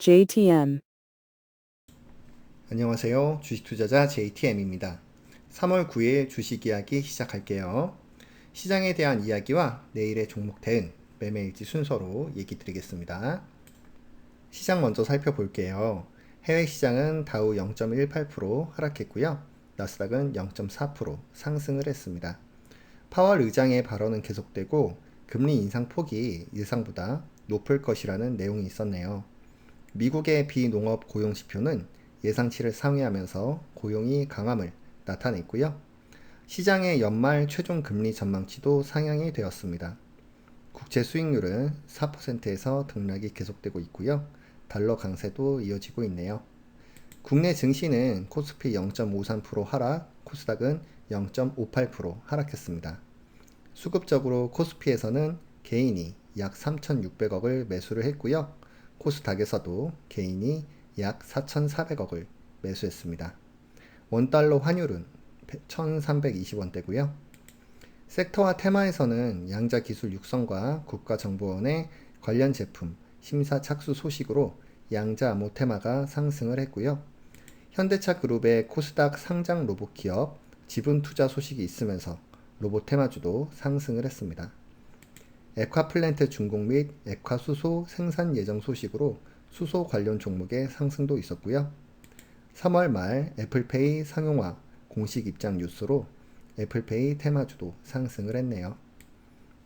JTM. 안녕하세요. 주식투자자 JTM입니다. 3월 9일 주식 이야기 시작할게요. 시장에 대한 이야기와 내일의 종목 대응, 매매 일지 순서로 얘기 드리겠습니다. 시장 먼저 살펴볼게요. 해외 시장은 다우 0.18% 하락했고요. 나스닥은 0.4% 상승을 했습니다. 파월 의장의 발언은 계속되고 금리 인상 폭이 예상보다 높을 것이라는 내용이 있었네요. 미국의 비농업 고용 지표는 예상치를 상회하면서 고용이 강함을 나타냈고요. 시장의 연말 최종 금리 전망치도 상향이 되었습니다. 국채 수익률은 4%에서 등락이 계속되고 있고요. 달러 강세도 이어지고 있네요. 국내 증시는 코스피 0.53% 하락, 코스닥은 0.58% 하락했습니다. 수급적으로 코스피에서는 개인이 약 3,600억을 매수를 했고요. 코스닥에서도 개인이 약 4,400억을 매수했습니다. 원달러 환율은 1,320원대고요. 섹터와 테마에서는 양자 기술 육성과 국가정보원의 관련 제품 심사 착수 소식으로 양자 암호 테마가 상승을 했고요. 현대차 그룹의 코스닥 상장 로봇 기업 지분 투자 소식이 있으면서 로봇 테마주도 상승을 했습니다. 에콰플랜트 중공 및 에콰수소 생산 예정 소식으로 수소 관련 종목의 상승도 있었고요. 3월 말 애플페이 상용화 공식 입장 뉴스로 애플페이 테마주도 상승을 했네요.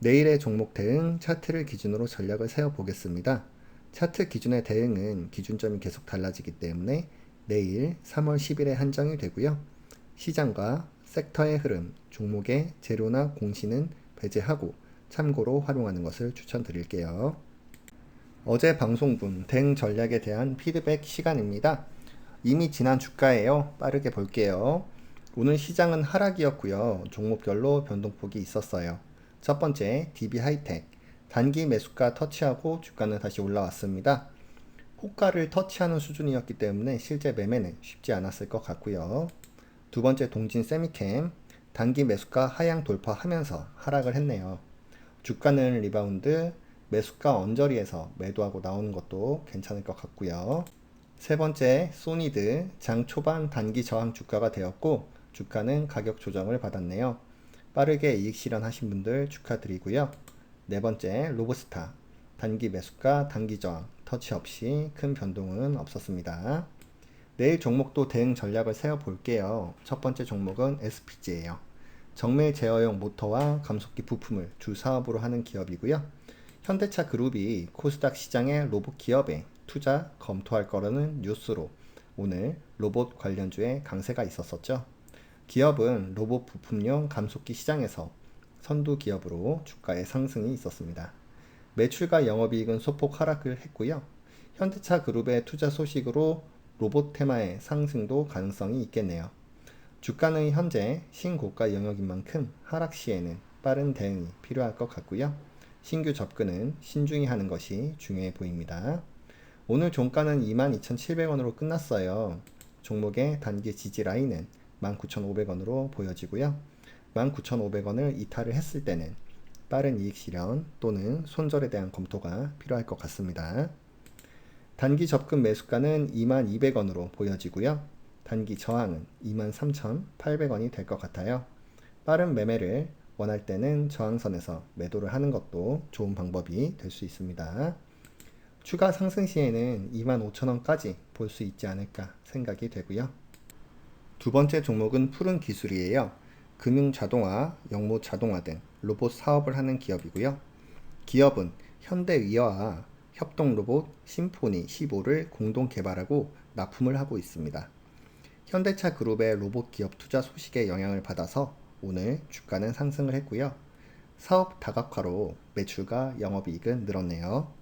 내일의 종목 대응 차트를 기준으로 전략을 세워보겠습니다. 차트 기준의 대응은 기준점이 계속 달라지기 때문에 내일 3월 10일에 한정이 되고요. 시장과 섹터의 흐름, 종목의 재료나 공시는 배제하고 참고로 활용하는 것을 추천드릴게요. 어제 방송분 대응 전략에 대한 피드백 시간입니다. 이미 지난 주가예요. 빠르게 볼게요. 오늘 시장은 하락이었고요. 종목별로 변동폭이 있었어요. 첫 번째 DB 하이텍 단기 매수가 터치하고 주가는 다시 올라왔습니다. 호가를 터치하는 수준이었기 때문에 실제 매매는 쉽지 않았을 것 같고요. 두 번째 동진 세미캠 단기 매수가 하향 돌파하면서 하락을 했네요. 주가는 리바운드, 매수가 언저리에서 매도하고 나오는 것도 괜찮을 것 같고요. 세 번째, 소니드 장 초반 단기 저항 주가가 되었고 주가는 가격 조정을 받았네요. 빠르게 이익 실현하신 분들 축하드리고요. 네 번째, 로브스타 단기 매수가 단기 저항 터치 없이 큰 변동은 없었습니다. 내일 종목도 대응 전략을 세워 볼게요. 첫 번째 종목은 SPG예요. 정밀 제어용 모터와 감속기 부품을 주 사업으로 하는 기업이고요. 현대차 그룹이 코스닥 시장의 로봇 기업에 투자 검토할 거라는 뉴스로 오늘 로봇 관련주에 강세가 있었었죠. 기업은 로봇 부품용 감속기 시장에서 선두 기업으로 주가의 상승이 있었습니다. 매출과 영업이익은 소폭 하락을 했고요. 현대차 그룹의 투자 소식으로 로봇 테마의 상승도 가능성이 있겠네요. 주가는 현재 신고가 영역인 만큼 하락 시에는 빠른 대응이 필요할 것 같고요. 신규 접근은 신중히 하는 것이 중요해 보입니다. 오늘 종가는 22,700원으로 끝났어요. 종목의 단기 지지 라인은 19,500원으로 보여지고요. 19,500원을 이탈을 했을 때는 빠른 이익 실현 또는 손절에 대한 검토가 필요할 것 같습니다. 단기 접근 매수가는 22,200원으로 보여지고요. 단기 저항은 23,800원이 될 것 같아요. 빠른 매매를 원할 때는 저항선에서 매도를 하는 것도 좋은 방법이 될 수 있습니다. 추가 상승 시에는 25,000원까지 볼 수 있지 않을까 생각이 되고요. 두 번째 종목은 푸른 기술이에요. 금융 자동화, 영모 자동화 등 로봇 사업을 하는 기업이고요. 기업은 현대위어와 협동 로봇 심포니 15를 공동 개발하고 납품을 하고 있습니다. 현대차 그룹의 로봇 기업 투자 소식에 영향을 받아서 오늘 주가는 상승을 했고요. 사업 다각화로 매출과 영업이익은 늘었네요.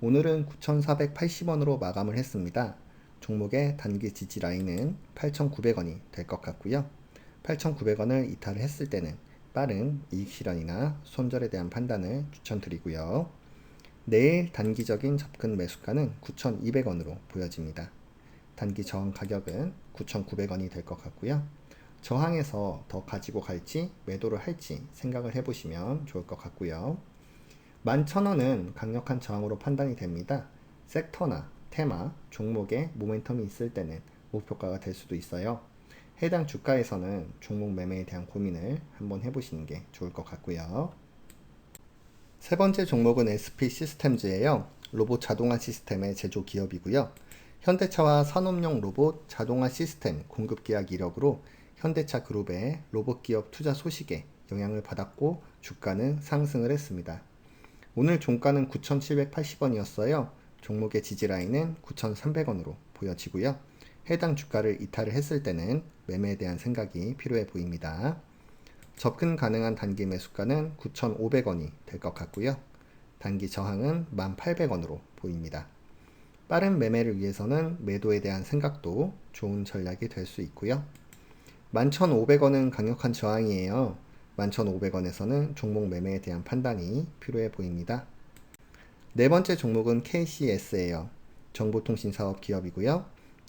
오늘은 9,480원으로 마감을 했습니다. 종목의 단기 지지 라인은 8,900원이 될 것 같고요. 8,900원을 이탈을 했을 때는 빠른 이익 실현이나 손절에 대한 판단을 추천드리고요. 내일 단기적인 접근 매수가는 9,200원으로 보여집니다. 단기 저항 가격은 9,900원이 될 것 같고요. 저항에서 더 가지고 갈지 매도를 할지 생각을 해보시면 좋을 것 같고요. 11,000원은 강력한 저항으로 판단이 됩니다. 섹터나 테마, 종목에 모멘텀이 있을 때는 목표가가 될 수도 있어요. 해당 주가에서는 종목 매매에 대한 고민을 한번 해보시는 게 좋을 것 같고요. 세 번째 종목은 SP 시스템즈예요. 로봇 자동화 시스템의 제조 기업이고요. 현대차와 산업용 로봇 자동화 시스템 공급 계약 이력으로 현대차 그룹의 로봇 기업 투자 소식에 영향을 받았고 주가는 상승을 했습니다. 오늘 종가는 9,780원이었어요. 종목의 지지라인은 9,300원으로 보여지고요. 해당 주가를 이탈을 했을 때는 매매에 대한 생각이 필요해 보입니다. 접근 가능한 단기 매수가는 9,500원이 될 것 같고요. 단기 저항은 1,800원으로 보입니다. 빠른 매매를 위해서는 매도에 대한 생각도 좋은 전략이 될 수 있고요. 11,500원은 강력한 저항이에요. 11,500원에서는 종목 매매에 대한 판단이 필요해 보입니다. 네 번째 종목은 KCS예요. 정보통신 사업 기업이고요.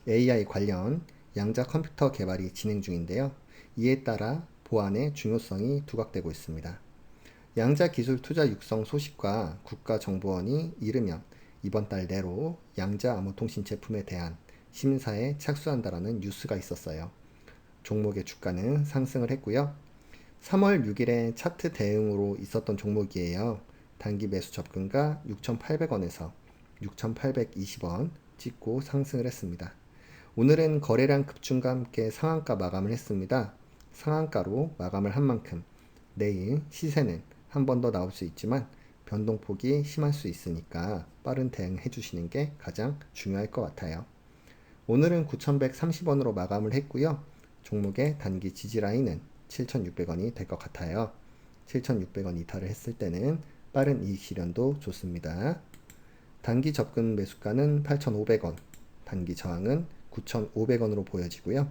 AI 관련 양자 컴퓨터 개발이 진행 중인데요. 이에 따라 보안의 중요성이 두각되고 있습니다. 양자 기술 투자 육성 소식과 국가정보원이 이르면 이번 달 내로 양자 암호통신 제품에 대한 심사에 착수한다라는 뉴스가 있었어요. 종목의 주가는 상승을 했고요. 3월 6일에 차트 대응으로 있었던 종목이에요. 단기 매수 접근가 6,800원에서 6,820원 찍고 상승을 했습니다. 오늘은 거래량 급증과 함께 상한가 마감을 했습니다. 상한가로 마감을 한 만큼 내일 시세는 한 번 더 나올 수 있지만 변동폭이 심할 수 있으니까 빠른 대응해 주시는 게 가장 중요할 것 같아요. 오늘은 9,130원으로 마감을 했고요. 종목의 단기 지지 라인은 7,600원이 될 것 같아요. 7,600원 이탈을 했을 때는 빠른 이익 실현도 좋습니다. 단기 접근 매수가는 8,500원, 단기 저항은 9,500원으로 보여지고요.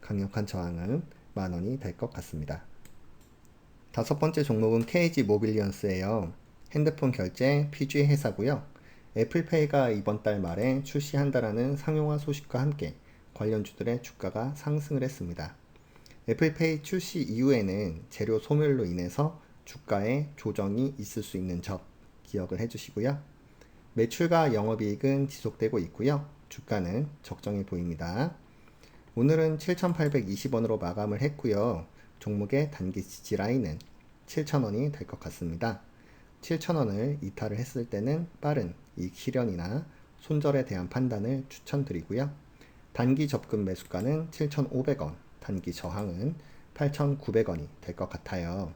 강력한 저항은 만원이 될 것 같습니다. 다섯 번째 종목은 KG 모빌리언스예요. 핸드폰 결제 PG 회사고요. 애플페이가 이번 달 말에 출시한다라는 상용화 소식과 함께 관련주들의 주가가 상승을 했습니다. 애플페이 출시 이후에는 재료 소멸로 인해서 주가에 조정이 있을 수 있는 점 기억을 해주시고요. 매출과 영업이익은 지속되고 있고요. 주가는 적정해 보입니다. 오늘은 7,820원으로 마감을 했고요. 종목의 단기 지지 라인은 7,000원이 될 것 같습니다. 7,000원을 이탈을 했을 때는 빠른 이익 실현이나 손절에 대한 판단을 추천드리고요. 단기 접근 매수가는 7,500원, 단기 저항은 8,900원이 될 것 같아요.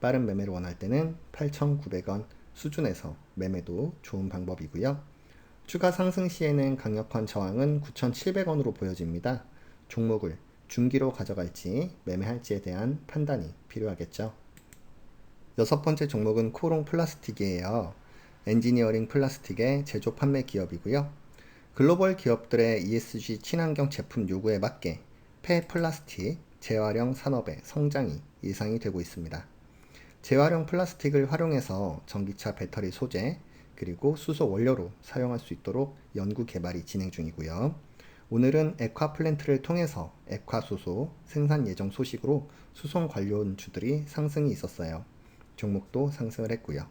빠른 매매를 원할 때는 8,900원 수준에서 매매도 좋은 방법이고요. 추가 상승 시에는 강력한 저항은 9,700원으로 보여집니다. 종목을 중기로 가져갈지 매매할지에 대한 판단이 필요하겠죠. 여섯 번째 종목은 코롱 플라스틱이에요. 엔지니어링 플라스틱의 제조 판매 기업이고요. 글로벌 기업들의 ESG 친환경 제품 요구에 맞게 폐플라스틱 재활용 산업의 성장이 예상이 되고 있습니다. 재활용 플라스틱을 활용해서 전기차 배터리 소재 그리고 수소 원료로 사용할 수 있도록 연구 개발이 진행 중이고요. 오늘은 액화 플랜트를 통해서 액화 수소 생산 예정 소식으로 수송 관련주들이 상승이 있었어요. 종목도 상승을 했고요.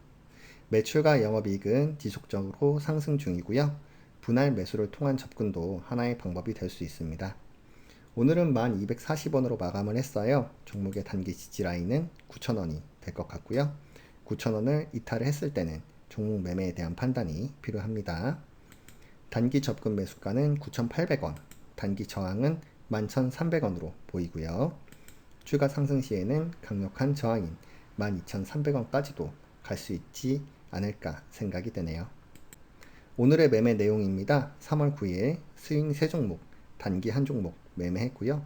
매출과 영업이익은 지속적으로 상승 중이고요. 분할 매수를 통한 접근도 하나의 방법이 될 수 있습니다. 오늘은 1240원으로 마감을 했어요. 종목의 단기 지지 라인은 9,000원이 될 것 같고요. 9,000원을 이탈을 했을 때는 종목 매매에 대한 판단이 필요합니다. 단기 접근 매수가는 9,800원, 단기 저항은 11,300원으로 보이고요. 추가 상승 시에는 강력한 저항인 12,300원까지도 갈 수 있지 않을까 생각이 되네요. 오늘의 매매 내용입니다. 3월 9일 스윙 세 종목, 단기 한 종목 매매했고요.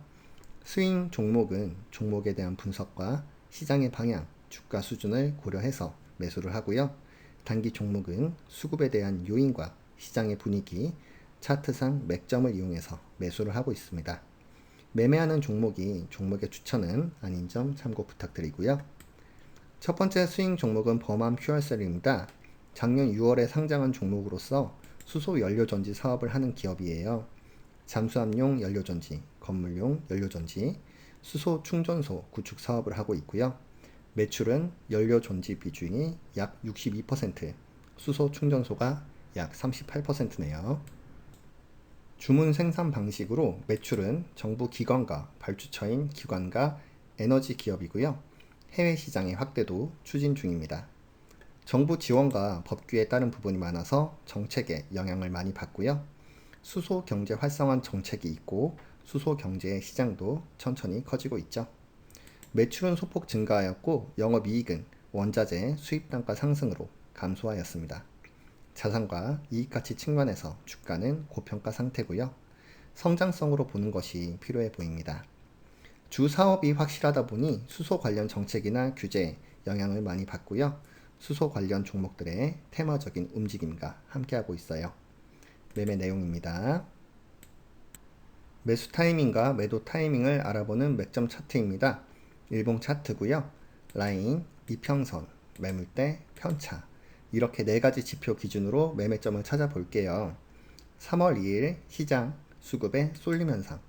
스윙 종목은 종목에 대한 분석과 시장의 방향, 주가 수준을 고려해서 매수를 하고요. 단기 종목은 수급에 대한 요인과 시장의 분위기, 차트상 맥점을 이용해서 매수를 하고 있습니다. 매매하는 종목이 종목의 추천은 아닌 점 참고 부탁드리고요. 첫 번째 스윙 종목은 범함 퓨얼셀입니다. 작년 6월에 상장한 종목으로서 수소 연료 전지 사업을 하는 기업이에요. 잠수함용 연료 전지, 건물용 연료 전지, 수소 충전소 구축 사업을 하고 있고요. 매출은 연료 전지 비중이 약 62%, 수소 충전소가 약 38%네요. 주문 생산 방식으로 매출은 정부 기관과 발주처인 기관과 에너지 기업이고요. 해외 시장의 확대도 추진 중입니다. 정부 지원과 법규에 따른 부분이 많아서 정책에 영향을 많이 받고요. 수소 경제 활성화 정책이 있고 수소 경제의 시장도 천천히 커지고 있죠. 매출은 소폭 증가하였고 영업이익은 원자재 수입 단가 상승으로 감소하였습니다. 자산과 이익 가치 측면에서 주가는 고평가 상태고요. 성장성으로 보는 것이 필요해 보입니다. 주 사업이 확실하다 보니 수소 관련 정책이나 규제에 영향을 많이 받고요. 수소 관련 종목들의 테마적인 움직임과 함께하고 있어요. 매매 내용입니다. 매수 타이밍과 매도 타이밍을 알아보는 맥점 차트입니다. 일봉 차트고요. 라인, 이평선, 매물대, 편차 이렇게 네 가지 지표 기준으로 매매점을 찾아볼게요. 3월 2일 시장 수급의 쏠림 현상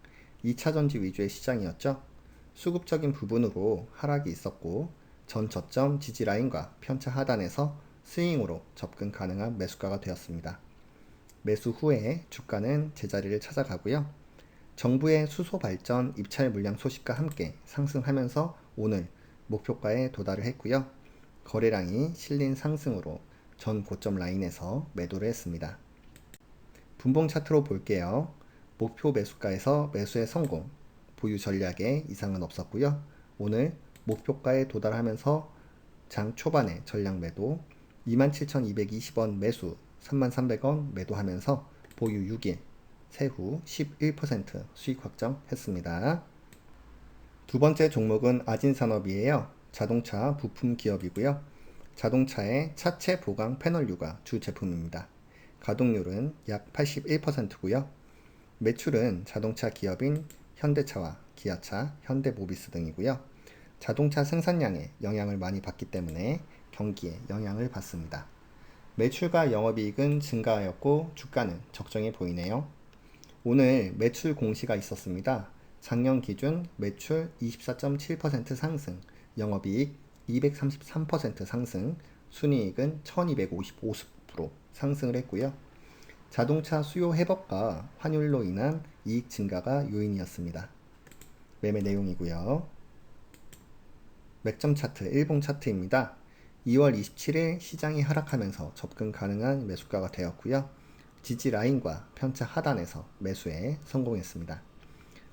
2차 전지 위주의 시장이었죠. 수급적인 부분으로 하락이 있었고 전 저점 지지 라인과 편차 하단에서 스윙으로 접근 가능한 매수가가 되었습니다. 매수 후에 주가는 제자리를 찾아가고요. 정부의 수소 발전 입찰 물량 소식과 함께 상승하면서 오늘 목표가에 도달을 했고요. 거래량이 실린 상승으로 전 고점 라인에서 매도를 했습니다. 분봉 차트로 볼게요. 목표 매수가에서 매수의 성공, 보유 전략에 이상은 없었고요. 오늘 목표가에 도달하면서 장 초반에 전량 매도 27,220원 매수 3,300원 매도하면서 보유 6일 세후 11% 수익 확정했습니다. 두 번째 종목은 아진산업이에요. 자동차 부품 기업이고요. 자동차의 차체 보강 패널유가 주 제품입니다. 가동률은 약 81%고요. 매출은 자동차 기업인 현대차와 기아차, 현대모비스 등이고요. 자동차 생산량에 영향을 많이 받기 때문에 경기에 영향을 받습니다. 매출과 영업이익은 증가하였고 주가는 적정해 보이네요. 오늘 매출 공시가 있었습니다. 작년 기준 매출 24.7% 상승, 영업이익 233% 상승, 순이익은 1255% 상승을 했고요. 자동차 수요 회복과 환율로 인한 이익 증가가 요인이었습니다. 매매 내용이고요. 맥점 차트, 일봉 차트입니다. 2월 27일 시장이 하락하면서 접근 가능한 매수가가 되었고요. 지지 라인과 편차 하단에서 매수에 성공했습니다.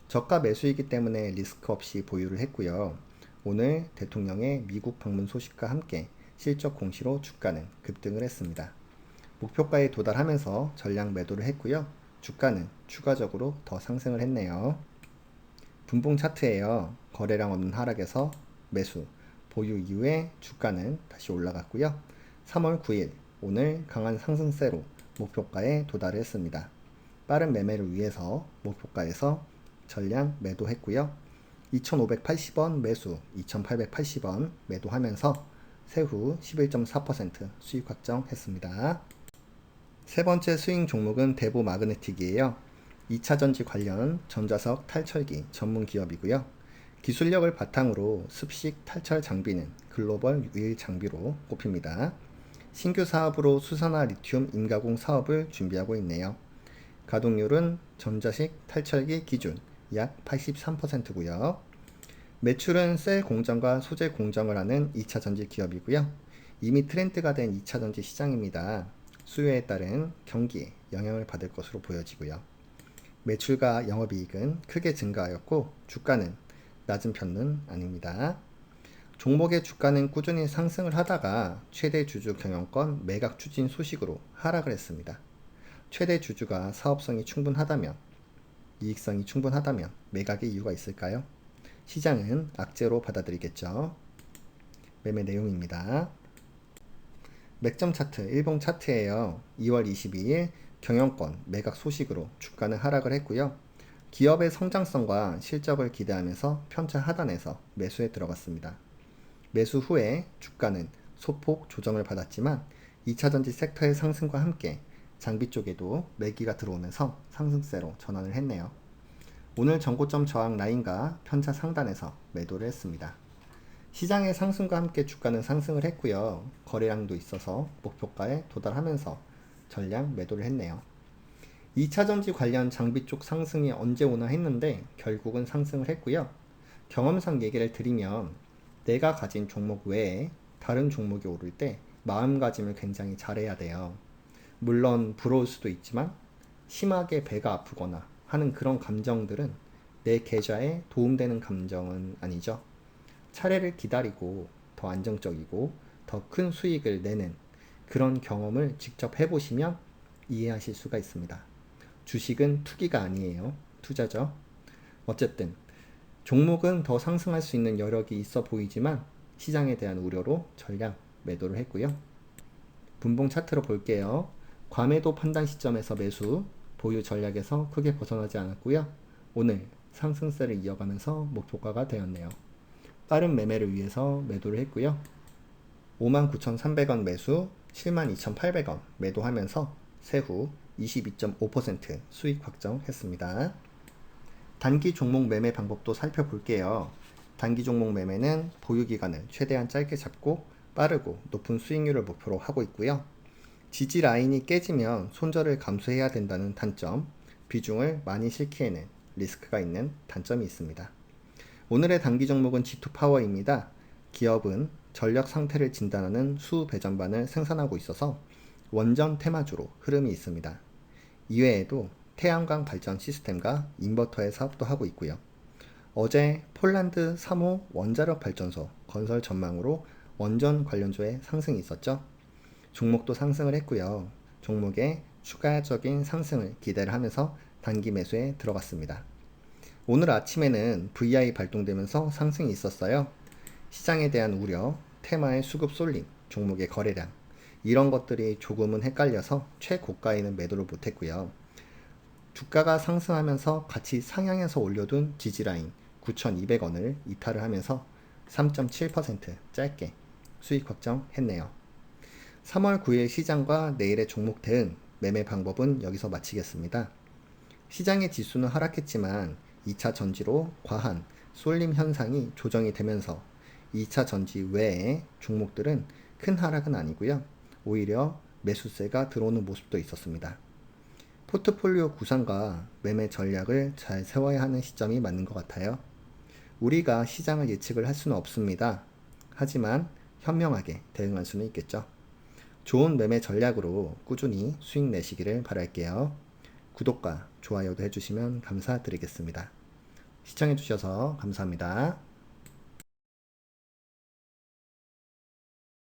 저가 매수이기 때문에 리스크 없이 보유를 했고요. 오늘 대통령의 미국 방문 소식과 함께 실적 공시로 주가는 급등을 했습니다. 목표가에 도달하면서 전량 매도를 했고요. 주가는 추가적으로 더 상승을 했네요. 분봉 차트에요. 거래량 없는 하락에서 매수, 보유 이후에 주가는 다시 올라갔고요. 3월 9일 오늘 강한 상승세로 목표가에 도달했습니다. 빠른 매매를 위해서 목표가에서 전량 매도했고요. 2,580원 매수, 2,880원 매도하면서 세후 11.4% 수익 확정했습니다. 세 번째 스윙 종목은 대보 마그네틱이에요. 2차 전지 관련 전자석 탈철기 전문 기업이고요. 기술력을 바탕으로 습식 탈철 장비는 글로벌 유일 장비로 꼽힙니다. 신규 사업으로 수산화 리튬 임가공 사업을 준비하고 있네요. 가동률은 전자식 탈철기 기준 약 83%고요. 매출은 셀 공정과 소재 공정을 하는 2차 전지 기업이고요. 이미 트렌드가 된 2차 전지 시장입니다. 수요에 따른 경기에 영향을 받을 것으로 보여지고요. 매출과 영업이익은 크게 증가하였고 주가는 낮은 편은 아닙니다. 종목의 주가는 꾸준히 상승을 하다가 최대 주주 경영권 매각 추진 소식으로 하락을 했습니다. 최대 주주가 사업성이 충분하다면, 이익성이 충분하다면 매각의 이유가 있을까요? 시장은 악재로 받아들이겠죠. 매매 내용입니다. 맥점 차트, 일봉 차트에요. 2월 22일 경영권 매각 소식으로 주가는 하락을 했고요. 기업의 성장성과 실적을 기대하면서 편차 하단에서 매수에 들어갔습니다. 매수 후에 주가는 소폭 조정을 받았지만 2차전지 섹터의 상승과 함께 장비 쪽에도 매기가 들어오면서 상승세로 전환을 했네요. 오늘 전고점 저항 라인과 편차 상단에서 매도를 했습니다. 시장의 상승과 함께 주가는 상승을 했고요. 거래량도 있어서 목표가에 도달하면서 전량 매도를 했네요. 2차 전지 관련 장비 쪽 상승이 언제 오나 했는데 결국은 상승을 했고요. 경험상 얘기를 드리면 내가 가진 종목 외에 다른 종목이 오를 때 마음가짐을 굉장히 잘해야 돼요. 물론 부러울 수도 있지만 심하게 배가 아프거나 하는 그런 감정들은 내 계좌에 도움되는 감정은 아니죠. 차례를 기다리고 더 안정적이고 더 큰 수익을 내는 그런 경험을 직접 해보시면 이해하실 수가 있습니다. 주식은 투기가 아니에요. 투자죠. 어쨌든 종목은 더 상승할 수 있는 여력이 있어 보이지만 시장에 대한 우려로 전량 매도를 했고요. 분봉 차트로 볼게요. 과매도 판단 시점에서 매수, 보유 전략에서 크게 벗어나지 않았고요. 오늘 상승세를 이어가면서 목표가가 되었네요. 빠른 매매를 위해서 매도를 했고요. 59,300원 매수, 72,800원 매도하면서 세후 22.5% 수익 확정했습니다. 단기 종목 매매 방법도 살펴볼게요. 단기 종목 매매는 보유 기간을 최대한 짧게 잡고 빠르고 높은 수익률을 목표로 하고 있고요. 지지 라인이 깨지면 손절을 감수해야 된다는 단점, 비중을 많이 실기에는 리스크가 있는 단점이 있습니다. 오늘의 단기 종목은 G2 파워입니다. 기업은 전력 상태를 진단하는 수 배전반을 생산하고 있어서 원전 테마주로 흐름이 있습니다. 이외에도 태양광 발전 시스템과 인버터의 사업도 하고 있고요. 어제 폴란드 3호 원자력 발전소 건설 전망으로 원전 관련주에 상승이 있었죠. 종목도 상승을 했고요. 종목의 추가적인 상승을 기대를 하면서 단기 매수에 들어갔습니다. 오늘 아침에는 VI 발동되면서 상승이 있었어요. 시장에 대한 우려, 테마의 수급 쏠림, 종목의 거래량, 이런 것들이 조금은 헷갈려서 최고가에는 매도를 못했고요. 주가가 상승하면서 같이 상향해서 올려둔 지지라인 9,200원을 이탈을 하면서 3.7% 짧게 수익 확정했네요. 3월 9일 시장과 내일의 종목 대응 매매 방법은 여기서 마치겠습니다. 시장의 지수는 하락했지만 2차 전지로 과한 쏠림 현상이 조정이 되면서 2차 전지 외의 종목들은 큰 하락은 아니고요. 오히려 매수세가 들어오는 모습도 있었습니다. 포트폴리오 구상과 매매 전략을 잘 세워야 하는 시점이 맞는 것 같아요. 우리가 시장을 예측을 할 수는 없습니다. 하지만 현명하게 대응할 수는 있겠죠. 좋은 매매 전략으로 꾸준히 수익 내시기를 바랄게요. 구독과 좋아요도 해주시면 감사드리겠습니다. 시청해주셔서 감사합니다.